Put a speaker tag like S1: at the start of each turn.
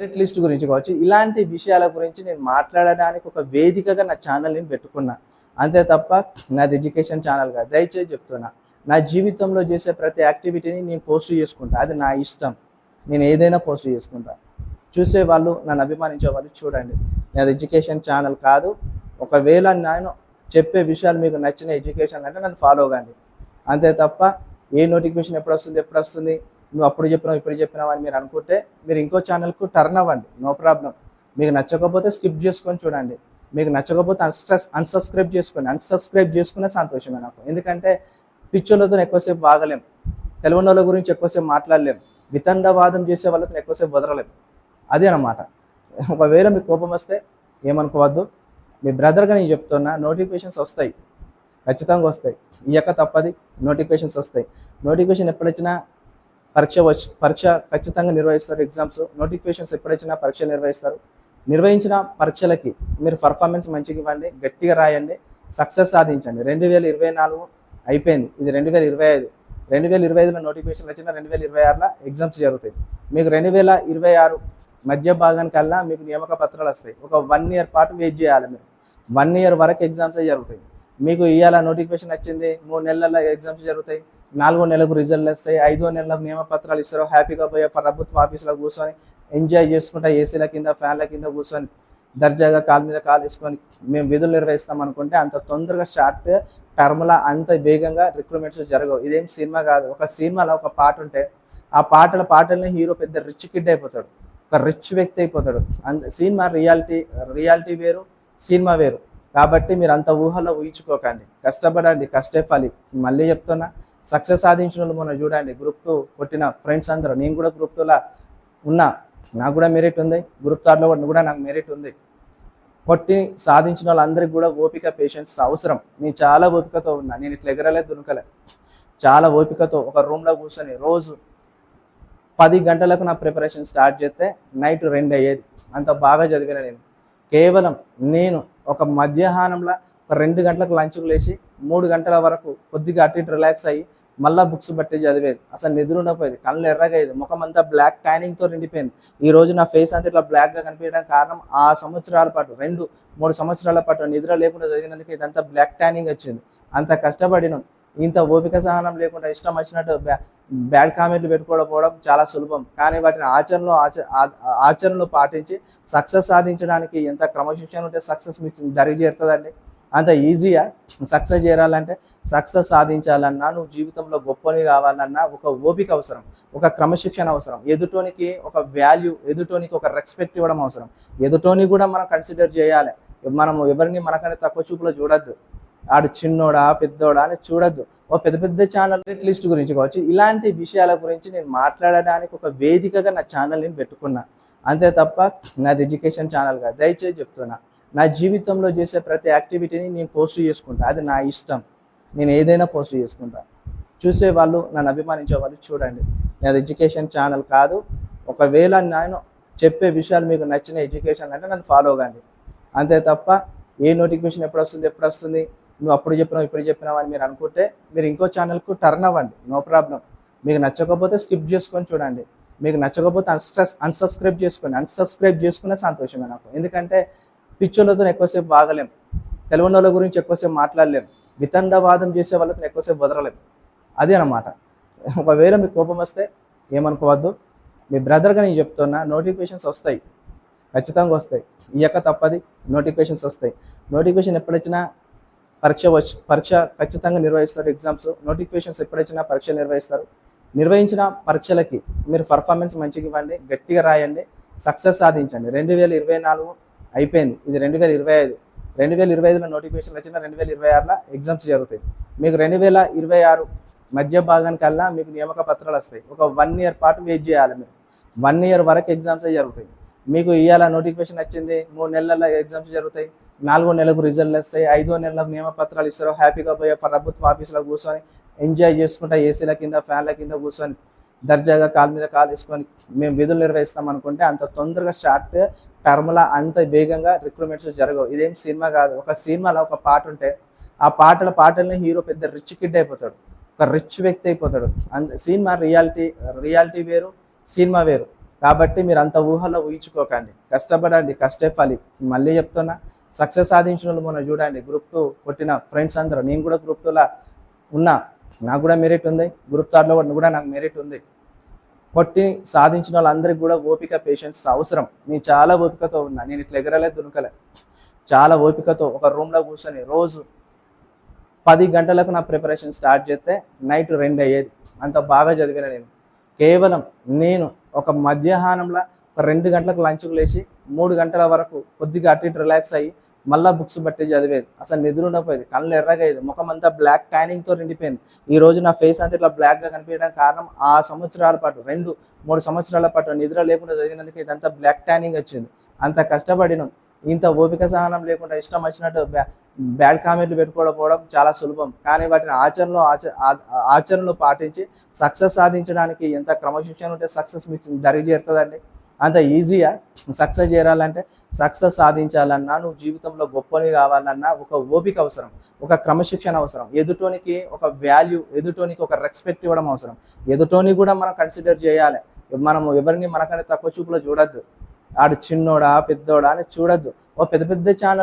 S1: Merit list గురించి కావచ్చు ఇలాంటి విషయాల గురించి నేను మాట్లాడడానికి ఒక వేదికగా నా ఛానల్ని పెట్టుకున్నా. అంతే తప్ప నాది ఎడ్యుకేషన్ ఛానల్ కాదు. దయచేసి చెప్తున్నా నా జీవితంలో చేసే ప్రతి యాక్టివిటీని నేను పోస్ట్ చేసుకుంటా. అది నా ఇష్టం. నేను ఏదైనా పోస్ట్ చేసుకుంటా. చూసే వాళ్ళు నన్ను అభిమానించే వాళ్ళు చూడండి. నాది ఎడ్యుకేషన్ ఛానల్ కాదు. ఒకవేళ నేను చెప్పే విషయాలు మీకు నచ్చిన ఎడ్యుకేషన్ అంటే నన్ను ఫాలో కండి. అంతే తప్ప ఏ నోటిఫికేషన్ ఎప్పుడు వస్తుంది ఎప్పుడు వస్తుంది నువ్వు అప్పుడు చెప్పినావు ఇప్పుడు చెప్పినావు అని మీరు అనుకుంటే మీరు ఇంకో ఛానల్కు టర్న్ అవ్వండి. నో ప్రాబ్లం మీకు నచ్చకపోతే స్కిప్ చేసుకొని చూడండి. మీకు నచ్చకపోతే అన్స్ట్రెస్ అన్సబ్స్క్రైబ్ చేసుకోండి. అన్సబ్స్క్రైబ్ చేసుకునే సంతోషమే నాకు. ఎందుకంటే పిచ్చోళ్ళతో ఎక్కువసేపు వాగలేం. తెలియని వాళ్ళ గురించి ఎక్కువసేపు మాట్లాడలేం. వితండవాదం చేసే వాళ్ళతో ఎక్కువసేపు వదలలేం. అదే అన్నమాట. ఒకవేళ మీకు కోపం వస్తే ఏమనుకోవద్దు. మీ బ్రదర్గా నేను చెప్తున్నా నోటిఫికేషన్స్ వస్తాయి. ఖచ్చితంగా వస్తాయి. ఇయ్యక తప్పది నోటిఫికేషన్స్ వస్తాయి. నోటిఫికేషన్ ఎప్పుడొచ్చినా పరీక్ష వచ్చి పరీక్ష ఖచ్చితంగా నిర్వహిస్తారు ఎగ్జామ్స్ నోటిఫికేషన్స్ ఎప్పుడైనా పరీక్ష నిర్వహిస్తారు. నిర్వహించిన పరీక్షలకి మీరు పర్ఫార్మెన్స్ మంచిగా ఇవ్వండి గట్టిగా రాయండి సక్సెస్ సాధించండి. రెండు వేల ఇరవై నాలుగు అయిపోయింది. ఇది రెండు వేల ఇరవై ఐదు. రెండు వేల ఇరవై ఐదులో నోటిఫికేషన్ వచ్చిన రెండు వేల ఇరవై ఆరులో ఎగ్జామ్స్ జరుగుతాయి. మీకు రెండు వేల ఇరవై ఆరు మధ్య భాగానికల్లా మీకు నియామక పత్రాలు వస్తాయి. ఒక వన్ ఇయర్ పాటు వెయిట్ చేయాలి మీరు. వన్ ఇయర్ వరకు ఎగ్జామ్స్ జరుగుతాయి. మీకు ఇవాళ నోటిఫికేషన్ వచ్చింది మూడు నెలల ఎగ్జామ్స్ జరుగుతాయి. నాలుగో నెలకు రిజల్ట్ వస్తాయి ఐదో నెలలకు నియమపత్రాలు ఇస్తారో ఇస్తారు. హ్యాపీగా పోయే ప్రభుత్వ ఆఫీసులో కూర్చొని ఎంజాయ్ చేసుకుంటా ఏసీల కింద ఫ్యాన్ల కింద కూర్చొని దర్జాగా కాలు మీద కాలు వేసుకొని మేము విధులు నిర్వహిస్తాం అనుకుంటే అంత తొందరగా షార్ట్ టర్మ్లా అంత వేగంగా రిక్రూట్మెంట్స్ జరగవు. ఇదేం సినిమా కాదు. ఒక సినిమాలో ఒక పాట ఉంటే ఆ పాటల పాటలనే హీరో పెద్ద రిచ్ కిడ్ అయిపోతాడు. ఒక రిచ్ వ్యక్తి అయిపోతాడు. అంత సినిమా రియాలిటీ రియాలిటీ వేరు సినిమా వేరు. కాబట్టి మీరు అంత ఊహలో ఊహించుకోకండి. కష్టపడండి. కష్టే ఫలి మళ్ళీ చెప్తున్నా సక్సెస్ సాధించిన మనం చూడండి గ్రూప్ టూ కొట్టిన ఫ్రెండ్స్ అందరూ. నేను కూడా గ్రూప్ టూలో ఉన్నా. నాకు కూడా మెరిట్ ఉంది. గ్రూప్ థర్డ్లో కూడా నాకు మెరిట్ ఉంది. కొట్టి సాధించిన వాళ్ళందరికీ కూడా ఓపిక పేషెన్స్ అవసరం. నేను చాలా ఓపికతో ఉన్నా. నేను ఇట్లా ఎగరలే దునకలే. చాలా ఓపికతో ఒక రూమ్లో కూర్చొని రోజు పది గంటలకు నా ప్రిపరేషన్ స్టార్ట్ చేస్తే నైట్ రెండు అయ్యేది. అంత బాగా చదివిన నేను. కేవలం నేను ఒక మధ్యాహ్నంలో ఒక రెండు గంటలకు లంచ్కు లేచి మూడు గంటల వరకు కొద్దిగా అటు ఇటు రిలాక్స్ అయ్యి మళ్ళీ బుక్స్ బట్టి చదివేది. అసలు నిద్ర ఉండకపోయేది. కళ్ళు ఎర్రగయ్యేది. ముఖం అంతా బ్లాక్ ట్యానింగ్తో నిండిపోయింది. ఈ రోజు నా ఫేస్ అంతా ఇట్లా బ్లాక్గా కనిపించడానికి కారణం ఆ సంవత్సరాల పాటు రెండు మూడు సంవత్సరాల పాటు నిద్ర లేకుండా చదివినందుకు ఇదంతా బ్లాక్ ట్యానింగ్ వచ్చింది. అంత కష్టపడినాం. ఇంత ఓపిక సహనం లేకుండా ఇష్టం వచ్చినట్టు బ్యా బ్యాడ్ కామెంట్లు పెట్టుకోకపోవడం చాలా సులభం. కానీ వాటిని ఆచరణలో ఆచ ఆచరణలో పాటించి సక్సెస్ సాధించడానికి ఎంత క్రమశిక్షణ ఉంటే సక్సెస్ మీకు దరి చేరుతుందండి అంత ఈజీగా సక్సెస్ చేరాలంటే సక్సెస్ సాధించాలన్నా నువ్వు జీవితంలో గొప్పని కావాలన్నా ఒక ఓపిక అవసరం ఒక క్రమశిక్షణ అవసరం. ఎదుటోనికి ఒక వాల్యూ ఎదుటోనికి ఒక రెస్పెక్ట్ ఇవ్వడం అవసరం. ఎదుటోని కూడా మనం కన్సిడర్ చేయాలి. మనం ఎవరిని మనకంటే తక్కువ చూపులో చూడొద్దు. ఆడు చిన్నోడా పెద్దోడా అని చూడొద్దు. ఓ పెద్ద పెద్ద ఛానల్ లిస్ట్ గురించి కావచ్చు ఇలాంటి విషయాల గురించి నేను మాట్లాడడానికి ఒక వేదికగా నా ఛానల్ని పెట్టుకున్నా. అంతే తప్ప నాది ఎడ్యుకేషన్ ఛానల్ కాదు. దయచేసి చెప్తున్నా నా జీవితంలో చేసే ప్రతి యాక్టివిటీని నేను పోస్ట్ చేసుకుంటా. అది నా ఇష్టం. నేను ఏదైనా పోస్ట్ చేసుకుంటా. చూసే వాళ్ళు నన్ను అభిమానించే వాళ్ళు చూడండి. నాది ఎడ్యుకేషన్ ఛానల్ కాదు. ఒకవేళ నేను చెప్పే విషయాలు మీకు నచ్చిన ఎడ్యుకేషన్ అంటే నన్ను ఫాలో కండి అంతే తప్ప ఏ నోటిఫికేషన్ ఎప్పుడు వస్తుంది ఎప్పుడు వస్తుంది నువ్వు అప్పుడు చెప్పినావు ఇప్పుడు చెప్పినావు అని మీరు అనుకుంటే మీరు ఇంకో ఛానల్కు టర్న్ అవ్వండి. No problem. మీకు నచ్చకపోతే స్కిప్ చేసుకొని చూడండి. మీకు నచ్చకపోతే అన్స్ట్రెస్ అన్సబ్స్క్రైబ్ చేసుకోండి. అన్సబ్స్క్రైబ్ చేసుకునే సంతోషమే నాకు. ఎందుకంటే పిచ్చోళ్ళతో ఎక్కువసేపు వాగలేం తెలియని వాళ్ళ గురించి ఎక్కువసేపు మాట్లాడలేం. వితండవాదం చేసే వాళ్ళతో ఎక్కువసేపు వదలలేం. అదే అన్నమాట. ఒకవేళ మీకు కోపం వస్తే ఏమనుకోవద్దు. మీ బ్రదర్గా నేను చెప్తున్నా నోటిఫికేషన్స్ వస్తాయి. ఖచ్చితంగా వస్తాయి. ఇయ్యక తప్పది నోటిఫికేషన్స్ వస్తాయి. నోటిఫికేషన్ ఎప్పుడొచ్చినా పరీక్ష వచ్చి పరీక్ష ఖచ్చితంగా నిర్వహిస్తారు ఎగ్జామ్స్. నోటిఫికేషన్స్ ఎప్పుడొచ్చినా పరీక్ష నిర్వహిస్తారు. నిర్వహించిన పరీక్షలకి మీరు పర్ఫార్మెన్స్ మంచిగా ఇవ్వండి గట్టిగా రాయండి సక్సెస్ సాధించండి. రెండు వేల ఇరవై నాలుగు అయిపోయింది. ఇది రెండు వేల ఇరవై ఐదు. రెండు వేల ఇరవై ఐదులో నోటిఫికేషన్ వచ్చిన రెండు వేల ఇరవై ఆరులో ఎగ్జామ్స్ జరుగుతాయి. మీకు రెండు వేల ఇరవై ఆరు మధ్య భాగానికల్లా మీకు నియామక పత్రాలు వస్తాయి. ఒక వన్ ఇయర్ పాటు వెయిట్ చేయాలి మీరు. వన్ ఇయర్ వరకు ఎగ్జామ్స్ జరుగుతాయి. మీకు ఇవాళ నోటిఫికేషన్ వచ్చింది మూడు నెలల ఎగ్జామ్స్ జరుగుతాయి నాలుగో నెలకు రిజల్ట్ వస్తాయి ఐదో నెలలకు నియమ పత్రాలు ఇస్తారు. హ్యాపీగా పోయే ప్రభుత్వ ఆఫీసులో కూర్చొని ఎంజాయ్ చేసుకుంటా ఏసీల కింద ఫ్యాన్ల కింద కూర్చొని దర్జాగా కాలు మీద కాలు వేసుకొని మేము విధులు నిర్వహిస్తాం అనుకుంటే అంత తొందరగా షార్ట్ టర్మ్లా అంత వేగంగా రిక్రూట్మెంట్స్ జరగవు. ఇదేం సినిమా కాదు. ఒక సినిమాలో ఒక పాట ఉంటే ఆ పాటల పాటల్ని హీరో పెద్ద రిచ్ కిడ్ అయిపోతాడు. ఒక రిచ్ వ్యక్తి అయిపోతాడు. అంత సినిమా రియాలిటీ రియాలిటీ వేరు సినిమా వేరు. కాబట్టి మీరు అంత ఊహలో ఊహించుకోకండి. కష్టపడండి. కష్టే ఫలి. మళ్ళీ చెప్తున్నా సక్సెస్ సాధించిన వాళ్ళు మొన్న చూడండి. గ్రూప్ టూ కొట్టిన ఫ్రెండ్స్ అందరూ. నేను కూడా గ్రూప్ టూలా ఉన్నా. నాకు కూడా మెరిట్ ఉంది. గ్రూప్ థర్డ్లో కూడా నాకు మెరిట్ ఉంది. కొట్టి సాధించిన వాళ్ళందరికీ కూడా ఓపిక పేషెన్స్ అవసరం. నేను చాలా ఓపికతో ఉన్నా. నేను ఇట్లా ఎగరలే దునకలే. చాలా ఓపికతో ఒక రూమ్లో కూర్చొని రోజు పది గంటలకు నా ప్రిపరేషన్ స్టార్ట్ చేస్తే నైట్ రెండు అయ్యేది. అంత బాగా చదివిన నేను. కేవలం నేను ఒక మధ్యాహ్నంలో ఒక రెండు గంటలకు లంచ్కు లేచి మూడు గంటల వరకు కొద్దిగా అటు ఇటు రిలాక్స్ అయ్యి మళ్ళీ బుక్స్ బట్టి చదివేది. అసలు నిద్ర ఉండకపోయేది. కళ్ళు ఎర్రగయ్యేది. ముఖం అంతా బ్లాక్ ట్యానింగ్తో నిండిపోయింది. ఈ రోజు నా ఫేస్ అంతా ఇట్లా బ్లాక్గా కనిపించడానికి కారణం ఆ సంవత్సరాల పాటు రెండు మూడు సంవత్సరాల పాటు నిద్ర లేకుండా చదివినందుకు ఇదంతా బ్లాక్ ట్యానింగ్ వచ్చింది. అంత కష్టపడినాం. ఇంత ఓపిక సహనం లేకుండా ఇష్టం వచ్చినట్టు బ్యా- బ్యాడ్ కామెంట్లు పెట్టుకోవడం చాలా సులభం. కానీ వాటిని ఆచరణలో ఆచ ఆచరణలో పాటించి సక్సెస్ సాధించడానికి ఎంత క్రమశిక్షణ ఉంటే సక్సెస్ మీకు దరి చేరుతుందండి. అంత ఈజీగా సక్సెస్ చేరాలంటే సక్సెస్ సాధించాలన్నా నువ్వు జీవితంలో గొప్పని కావాలన్నా ఒక ఓపిక అవసరం ఒక క్రమశిక్షణ అవసరం. ఎదుటోనికి ఒక వాల్యూ ఎదుటోనికి ఒక రెస్పెక్ట్ ఇవ్వడం అవసరం. ఎదుటోని కూడా మనం కన్సిడర్ చేయాలి. మనం ఎవరిని మనకంటే తక్కువ చూపులో చూడొద్దు. ఆడు చిన్నోడా పెద్దోడా అని చూడొద్దు. ఓ పెద్ద పెద్ద ఛానల్